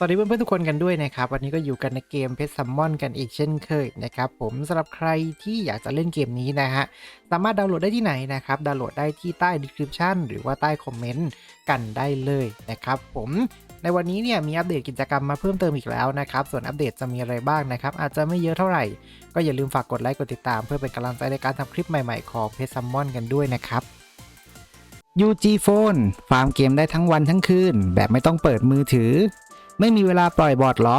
สวัสดีเพื่อนๆทุกคนกันด้วยนะครับ วันนี้ก็อยู่กันในเกมเพชรซัมมอนกันอีกเช่นเคยนะครับผมสำหรับใครที่อยากจะเล่นเกมนี้นะฮะสามารถดาวน์โหลดได้ที่ไหนนะครับดาวน์โหลดได้ที่ใต้ description หรือว่าใต้คอมเมนต์กันได้เลยนะครับผมในวันนี้เนี่ยมีอัปเดตกิจกรรมมาเพิ่มเติมอีกแล้วนะครับ ส่วนอัปเดตจะมีอะไรบ้างนะครับ อาจจะไม่เยอะเท่าไหร่ ก็อย่าลืมฝากกดไลค์กดติดตาม เพื่อเป็นกำลังใจในการทำคลิปใหม่ๆ ของเพชรซัมมอนกันด้วยนะครับ UG Phone ฟาร์มเกมได้ทั้งวันทั้งคืน แบบไม่ต้องเปิดมือถือ ไม่มีเวลาปล่อยบอทเหรอ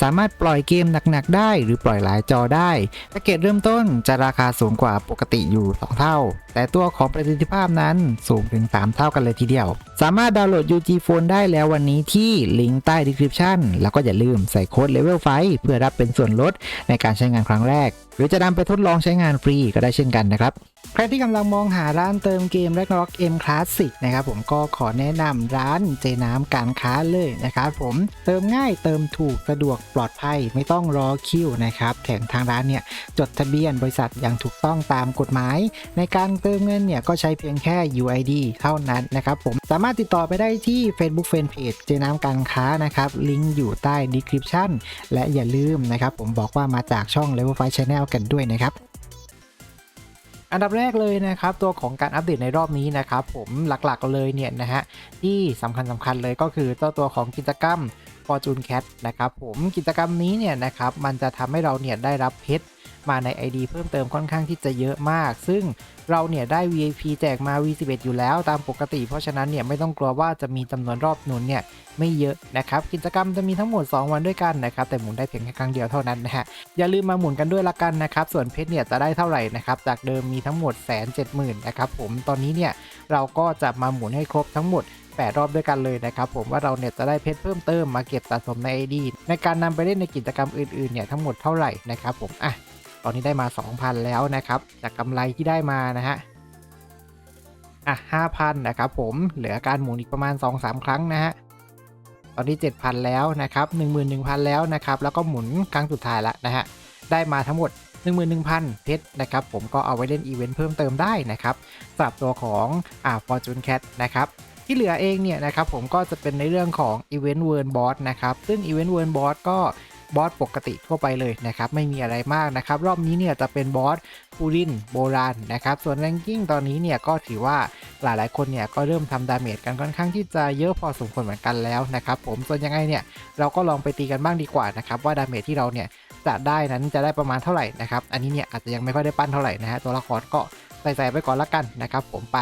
สามารถปล่อยเกมหนักๆ ได้หรือปล่อยหลายจอได้แพ็กเกจเริ่มต้นจะราคาสูงกว่าปกติอยู่ 2 เท่า แต่ตัวของประสิทธิภาพนั้นสูงถึง 3 เท่ากันเลยทีเดียว สามารถดาวน์โหลด UG Phone ได้แล้ววันนี้ที่ลิงก์ใต้ description แล้วก็อย่าลืมใส่โค้ด Level 5เพื่อรับเป็นส่วนลดในการใช้งานครั้งแรก หรือจะนำไปทดลองใช้งานฟรีก็ได้เช่นกันนะครับ ใครที่กำลังมองหาร้านเติมเกม Ragnarok M Classic นะครับผมก็ขอแนะนำร้านเจน้ำการค้าเลยนะครับผมเติมง่ายเติมถูกสะดวกปลอดภัยไม่ต้องรอคิวนะครับแถมทางร้านเนี่ยจดทะเบียนบริษัทอย่างถูกต้องตามกฎหมาย ในการเติมเงินเนี่ยก็ใช้เพียงแค่ UID เท่านั้นนะครับผมสามารถติดต่อไปได้ที่ Facebook Fanpage เจน้ำการค้านะครับลิงก์อยู่ใต้ description และอย่าลืมนะครับผมบอกว่ามาจากช่อง Level 5 Channel กันด้วยนะครับอันดับแรกเลยนะครับตัวของการอัปเดตในรอบนี้นะครับผมหลักๆเลยเนี่ยนะฮะที่สำคัญสำคัญเลยก็คือเจ้าตัวของกิจกรรม Fortune Cat นะครับผมกิจกรรมนี้เนี่ยนะครับมันจะทำให้เราเนี่ยได้รับเพชร มาใน ID เพิ่มเติมค่อนข้างที่จะเยอะมาก ซึ่งเราเนี่ยได้ VIP แจกมา V11 อยู่แล้วตามปกติ เพราะฉะนั้นเนี่ยไม่ต้องกลัวว่าจะมีจำนวนรอบหนุนเนี่ยไม่เยอะนะครับ กิจกรรมจะมีทั้งหมด 2 วันด้วยกันนะครับ แต่หมุนได้เพียงแค่ครั้งเดียวเท่านั้นนะฮะ อย่าลืมมาหมุนกันด้วยละกันนะครับ ส่วนเพชรเนี่ยจะได้เท่าไหร่นะครับ จากเดิมมีทั้งหมดแสนเจ็ดหมื่นนะครับผม ตอนนี้เนี่ยเราก็จะมาหมุนให้ครบทั้งหมด8รอบด้วยกันเลยนะครับผมว่าเราเนี่ยจะได้เพชรเพิ่มเติมมาเก็บสะสมใน ID ในการนำไปเล่นในกิจกรรมอื่นๆเนี่ยทั้งหมดเท่าไหร่นะครับผมอะ ตอนนี้ได้มา 2,000 แล้วนะครับ จากกำไรที่ได้มานะฮะอะ5,000นะครับผมเหลือการหมุนอีกประมาณ 2-3 ครั้งนะฮะตอนนี้ 7,000 แล้วนะครับ11,000 แล้วนะครับ แล้วก็หมุนครั้งสุดท้ายล้วนะฮะได้มาทั้งหมด 11,000 เพชรนะครับ ผมก็เอาไว้เล่นอีเวนต์เพิ่มเติมได้นะครับสำหรับตัวของอ่า Fortune Cat นะครับที่เหลือเองเนี่ยนะครับผมก็จะเป็นในเรื่องของ Event World Boss นะครับ ซึ่ง Event World Boss ก็ บอสปกติทั่วไปเลยนะครับไม่มีอะไรมากนะครับรอบนี้เนี่ยจะเป็นบอสปูรินโบราณนะครับส่วนแรงกิ้งตอนนี้เนี่ยก็ถือว่าหลายๆคนเนี่ยก็เริ่มทำดาเมจกันค่อนข้างที่จะเยอะพอสมควรเหมือนกันแล้วนะครับผมส่วนยังไงเนี่ยเราก็ลองไปตีกันบ้างดีกว่านะครับว่าดาเมจที่เราเนี่ยจะได้นั้นจะได้ประมาณเท่าไหร่นะครับอันนี้เนี่ยอาจจะยังไม่ค่อยได้ปั้นเท่าไหร่นะฮะตัวละครก็ใส่ๆไปก่อนละกันนะครับผมไป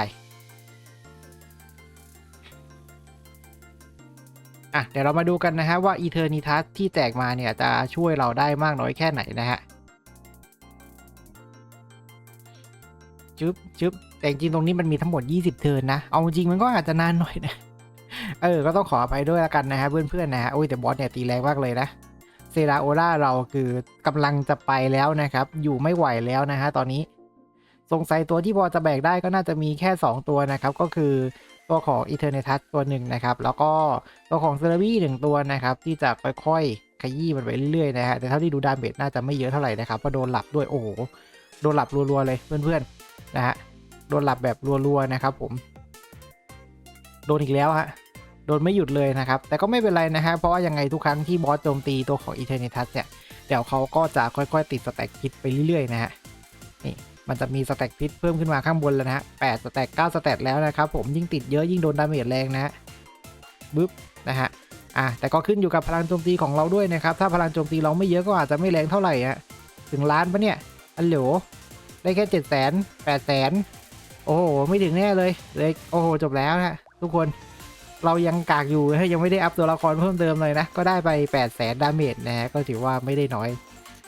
อะเดี๋ยวเรามาดูกันนะฮะว่า Eternitas ที่แจกมาเนี่ยจะช่วยเราได้มากน้อยแค่ไหนนะฮะจึ๊บจึ๊บแต่จริงตรงนี้มันมีทั้งหมด 20 เทิร์นนะ เอาจริงมันก็อาจจะนานหน่อยนะ เออ ก็ต้องขออภัยด้วยละกันนะฮะเพื่อนๆนะฮะ โอ้ยแต่บอสเนี่ยตีแรงมากเลยนะ เซราโอราเราคือกำลังจะไปแล้วนะครับ อยู่ไม่ไหวแล้วนะฮะตอนนี้ สงสัยตัวที่พอจะแบกได้ก็น่าจะมีแค่ 2 ตัวนะครับ ก็คือ ตัวของ Eternitas ตัวหนึ่งนะครับ แล้วก็ตัวของเซราวีหนึ่งตัวนะครับ ที่จะค่อยๆ ขยี้มันไปเรื่อยๆนะฮะแต่เท่าที่ดูดาเมจน่าจะไม่เยอะเท่าไหร่นะครับเพราะโดนหลับด้วยโอ้โหโดนหลับรัวๆเลยเพื่อนๆนะฮะโดนหลับแบบรัวๆนะครับผม โดนอีกแล้วฮะโดนไม่หยุดเลยนะครับ แต่ก็ไม่เป็นไรนะฮะเพราะว่ายังไงทุกครั้งที่บอสโจมตีตัวของ Eternitas เนี่ยเดี๋ยวเขาก็จะค่อยๆ ติดสแต็กพิษไปเรื่อยๆนะฮะนี่ มันจะมีสแต็กพิษเพิ่มขึ้นมาข้างบนแล้วนะฮะแปดสแต็กเก้าสแต็กแล้วนะครับผมยิ่งติดเยอะยิ่งโดนดาเมจแรงนะฮะบึ๊บนะฮะอะแต่ก็ขึ้นอยู่กับพลังโจมตีของเราด้วยนะครับถ้าพลังโจมตีเราไม่เยอะก็อาจจะไม่แรงเท่าไหร่ฮะถึงล้านปะเนี่ยอันเหลวได้แค่เจ็ดแสนแปดแสนโอ้โหไม่ถึงแน่เลยเลยโอ้โหจบแล้วนะทุกคนเรายังกากอยู่ยังไม่ได้อัพตัวละครเพิ่มเติมเลยนะ ก็ได้ไป 8 0 0แสนดาเมจนะฮะก็ถือว่าไม่ได้น้อย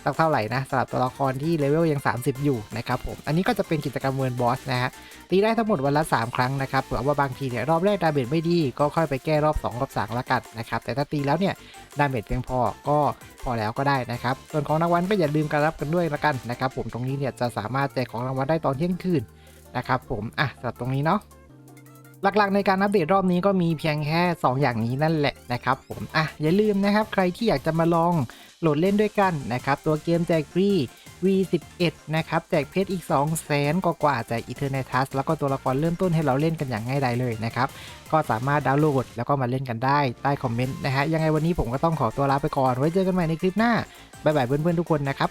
สักเท่าไหร่นะสำหรับตัวละครที่เลเวลยัง 30 อยู่นะครับผม อันนี้ก็จะเป็นกิจกรรมเวิร์นบอสนะฮะ ตีได้ทั้งหมดวันละ 3 ครั้งนะครับเผื่อว่าบางทีเนี่ยรอบแรกดาเมจไม่ดี ก็ค่อยไปแก้รอบ 2 รอบ3ละกันนะครับ แต่ถ้าตีแล้วเนี่ยดาเมจเพียงพอก็พอแล้วก็ได้นะครับ ส่วนของรางวัลก็อย่าลืมการรับกันด้วยละกันนะครับผมตรงนี้เนี่ยจะสามารถแจกของรางวัลได้ตอนเที่ยงคืนนะครับผม อะสำหรับตรงนี้เนาะ หลักๆในการอัปเดตรอบนี้ก็มีเพียงแค่ 2 อย่างนี้นั่นแหละนะครับผมอะอย่าลืมนะครับใครที่อยากจะมาลองโหลดเล่นด้วยกันนะครับ ตัวเกมแจกฟรี V11 นะครับ แจกเพชรอีก 2 0 0แสนกว่าๆจาก Eternatus แล้วก็ตัวละครเริ่มต้นให้เราเล่นกันอย่างง่ายดายเลยนะครับ ก็สามารถดาวน์โหลดแล้วก็มาเล่นกันได้ใต้คอมเมนต์นะฮะยังไงวันนี้ผมก็ต้องขอตัวลาไปก่อนไว้เจอกันใหม่ในคลิปหน้าบ๊ายบายเพื่อนๆทุกคนนะครับ